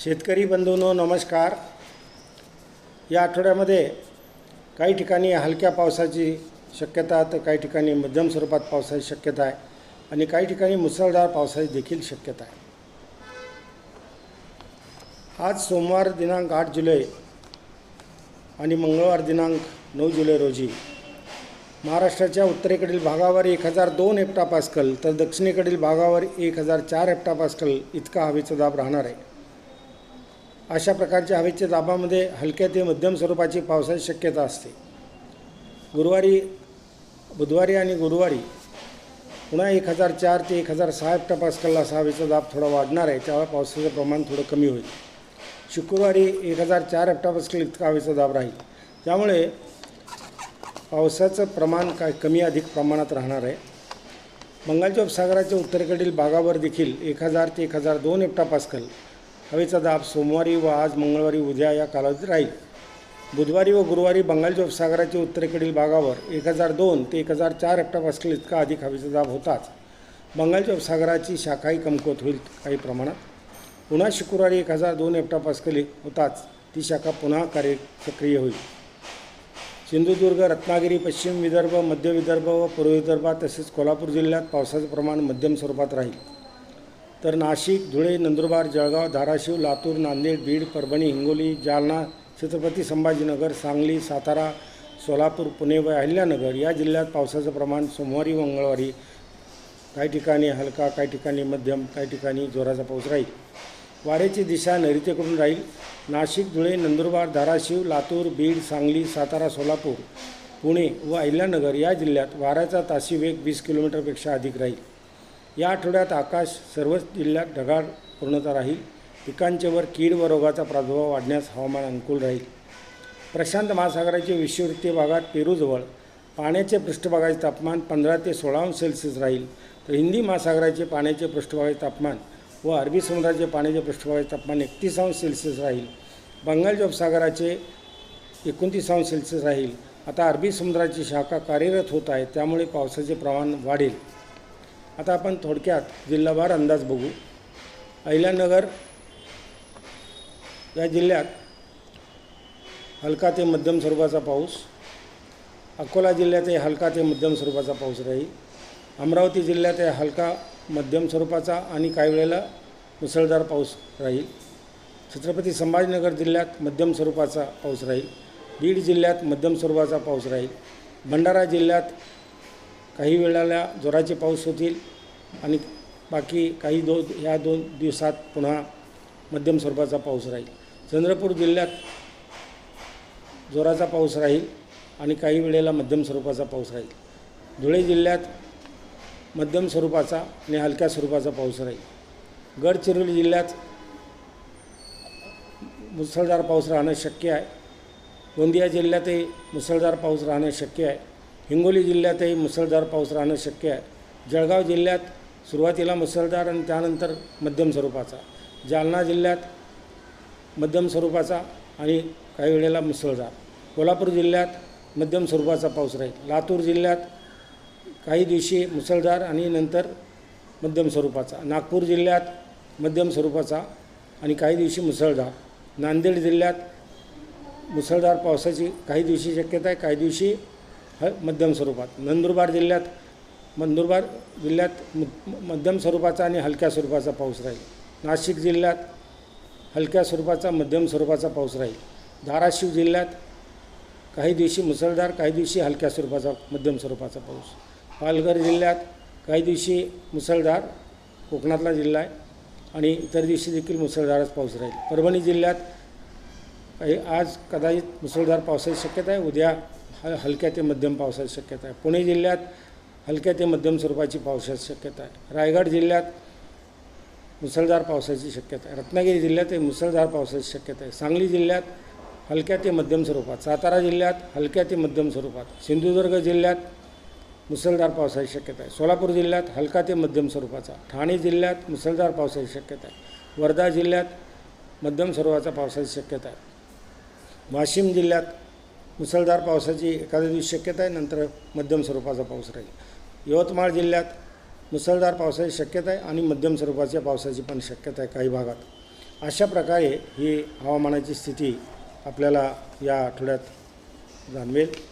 शेतकरी बंधूंनो नमस्कार. या आठवड्यामध्ये काही ठिकाणी हलक्या पावसाची शक्यता तर काही ठिकाणी मध्यम स्वरूपात पावसाची शक्यता आहे आणि काही ठिकाणी मुसळधार पावसाची देखील शक्यता आहे. आज सोमवार दिनांक आठ जुलै आणि मंगळवार दिनांक नऊ जुलै रोजी महाराष्ट्राच्या उत्तरेकडील भागावर एक हजार दोन हेक्टा पास्कल तर दक्षिणेकडील भागावर एक हजार चार हेक्टा पास्कल इतका हवेचा दाब राहणार आहे. अशा प्रकारच्या हवेच्या दाबामध्ये हलक्या ते मध्यम स्वरूपाची पावसाची शक्यता असते. गुरुवारी बुधवारी आणि गुरुवारी पुन्हा एक हजार चार ते एक हजार सहा हेक्टा असा हवेचा दाब थोडा वाढणार आहे. त्यामुळे पावसाचं प्रमाण थोडं कमी होईल. शुक्रवारी एक हजार चार हेक्टा इतका हवेचा दाब राहील. त्यामुळे पावसाचं प्रमाण काय कमी अधिक प्रमाणात राहणार आहे. बंगालच्या उपसागराच्या उत्तरेकडील भागावर देखील एक हजार ते एक हजार दोन हेक्टा हवेचा दाब सोमवारी व आज मंगळवारी उद्या या कालावधीत राहील. बुधवारी व गुरुवारी बंगालच्या उपसागराच्या उत्तरेकडील भागावर एक हजार दोन ते एक हजार चार हेक्टर पास्कल इतका अधिक हवेचा दाब होताच बंगालच्या उपसागराची शाखाही कमकुवत होईल काही प्रमाणात. पुन्हा शुक्रवारी एक हजार दोन हेक्टर होताच ती शाखा पुन्हा कार्य सक्रिय होईल. सिंधुदुर्ग रत्नागिरी पश्चिम विदर्भ मध्य विदर्भ व पूर्व विदर्भात तसेच कोल्हापूर जिल्ह्यात पावसाचं प्रमाण मध्यम स्वरूपात राहील. तर नाशिक धुळे नंदुरबार जळगाव धाराशिव लातूर नांदेड बीड परभणी हिंगोली जालना छत्रपती संभाजीनगर सांगली सातारा सोलापूर पुणे व अहिल्यानगर या जिल्ह्यात पावसाचं प्रमाण सोमवारी व मंगळवारी काही ठिकाणी हलका काही ठिकाणी मध्यम काही ठिकाणी जोराचा पाऊस राहील. वाऱ्याची दिशा नैऋत्येकडून राहील. नाशिक धुळे नंदुरबार धाराशिव लातूर बीड सांगली सातारा सोलापूर पुणे व अहिल्यानगर या जिल्ह्यात वाऱ्याचा ताशी वेग वीस किलोमीटरपेक्षा अधिक राहील. या आठवड्यात आकाश सर्वच जिल्ह्यात ढगाळ पूर्णता राहील. पिकांच्यावर कीड व रोगाचा प्रादुर्भाव वाढण्यास हवामान अनुकूल राहील. प्रशांत महासागराच्या विषुवृत्तीय भागात पेरूजवळ पाण्याचे पृष्ठभागाचे तापमान पंधरा ते सोळा अंश सेल्सिअस राहील. तर हिंदी महासागराचे पाण्याचे पृष्ठभागाचे तापमान व अरबी समुद्राचे पाण्याचे पृष्ठभागाचे तापमान एकतीस अंश सेल्सिअस राहील. बंगालच्या उपसागराचे एकोणतीस अंश सेल्सिअस राहील. आता अरबी समुद्राची शाखा कार्यरत होत आहे. त्यामुळे पावसाचे प्रमाण वाढेल. आता आपण थोडक्यात जिल्हावार अंदाज बघू. अहिल्यानगर या जिल्ह्यात हलका ते मध्यम स्वरूपाचा पाऊस अकोला जिल्ह्यातही हलका ते मध्यम स्वरूपाचा पाऊस राहील अमरावती जिल्ह्यात हलका मध्यम स्वरूपाचा आणि काही वेळेला मुसळधार पाऊस राहील. छत्रपती संभाजीनगर जिल्ह्यात मध्यम स्वरूपाचा पाऊस राहील. बीड जिल्ह्यात मध्यम स्वरूपाचा पाऊस राहील. भंडारा जिल्ह्यात काही वेळेला जोराचे पाऊस होतील आणि बाकी काही दो ह्या दोन दिवसात पुन्हा मध्यम स्वरूपाचा पाऊस राहील. चंद्रपूर जिल्ह्यात जोराचा पाऊस राहील आणि काही वेळेला मध्यम स्वरूपाचा पाऊस राहील. धुळे जिल्ह्यात मध्यम स्वरूपाचा आणि हलक्या स्वरूपाचा पाऊस राहील. गडचिरोली जिल्ह्यात मुसळधार पाऊस राहणं शक्य आहे. गोंदिया जिल्ह्यातही मुसळधार पाऊस राहणं शक्य आहे. हिंगोली जिल्ह्यातही मुसळधार पाऊस राहणं शक्य आहे. जळगाव जिल्ह्यात सुरुवातीला मुसळधार आणि त्यानंतर मध्यम स्वरूपाचा. जालना जिल्ह्यात मध्यम स्वरूपाचा आणि काही वेळेला मुसळधार. कोल्हापूर जिल्ह्यात मध्यम स्वरूपाचा पाऊस राहील. लातूर जिल्ह्यात काही दिवशी मुसळधार आणि नंतर मध्यम स्वरूपाचा. नागपूर जिल्ह्यात मध्यम स्वरूपाचा आणि काही दिवशी मुसळधार. नांदेड जिल्ह्यात मुसळधार पावसाची काही दिवशी शक्यता आहे काही दिवशी मध्यम स्वरूपात. नंदुरबार जिल्ह्यात नंदुरबार जिल्ह्यात म मध्यम स्वरूपाचा आणि हलक्या स्वरूपाचा पाऊस राहील. नाशिक जिल्ह्यात हलक्या स्वरूपाचा मध्यम स्वरूपाचा पाऊस राहील. धाराशिव जिल्ह्यात काही दिवशी मुसळधार काही दिवशी हलक्या स्वरूपाचा मध्यम स्वरूपाचा पाऊस. पालघर जिल्ह्यात काही दिवशी मुसळधार कोकणातला जिल्हा आहे आणि इतर दिवशी देखील मुसळधारच पाऊस राहील. परभणी जिल्ह्यात काही आज कदाचित मुसळधार पावसाची शक्यता आहे. उद्या ह हलक्या ते मध्यम पावसाची शक्यता आहे. पुणे जिल्ह्यात हलक्या ते मध्यम स्वरूपाची पावसाची शक्यता आहे. रायगड जिल्ह्यात मुसळधार पावसाची शक्यता आहे. रत्नागिरी जिल्ह्यातही मुसळधार पावसाची शक्यता आहे. सांगली जिल्ह्यात हलक्या ते मध्यम स्वरूपात सातारा जिल्ह्यात हलक्या ते मध्यम स्वरूपात सिंधुदुर्ग जिल्ह्यात मुसळधार पावसाची शक्यता आहे. सोलापूर जिल्ह्यात हलका ते मध्यम स्वरूपाचा ठाणे जिल्ह्यात मुसळधार पावसाची शक्यता आहे. वर्धा जिल्ह्यात मध्यम स्वरूपाचा पावसाची शक्यता आहे. वाशिम जिल्ह्यात मुसळधार पावसाची एखाद्या दिवशी शक्यता आहे नंतर मध्यम स्वरूपाचा पाऊस राहील. यवतमाळ जिल्ह्यात मुसळधार पावसाची शक्यता आहे आणि मध्यम स्वरूपाच्या पावसाची पण शक्यता आहे काही भागात. अशा प्रकारे ही हवामानाची स्थिती आपल्याला या आठवड्यात जाणवेल.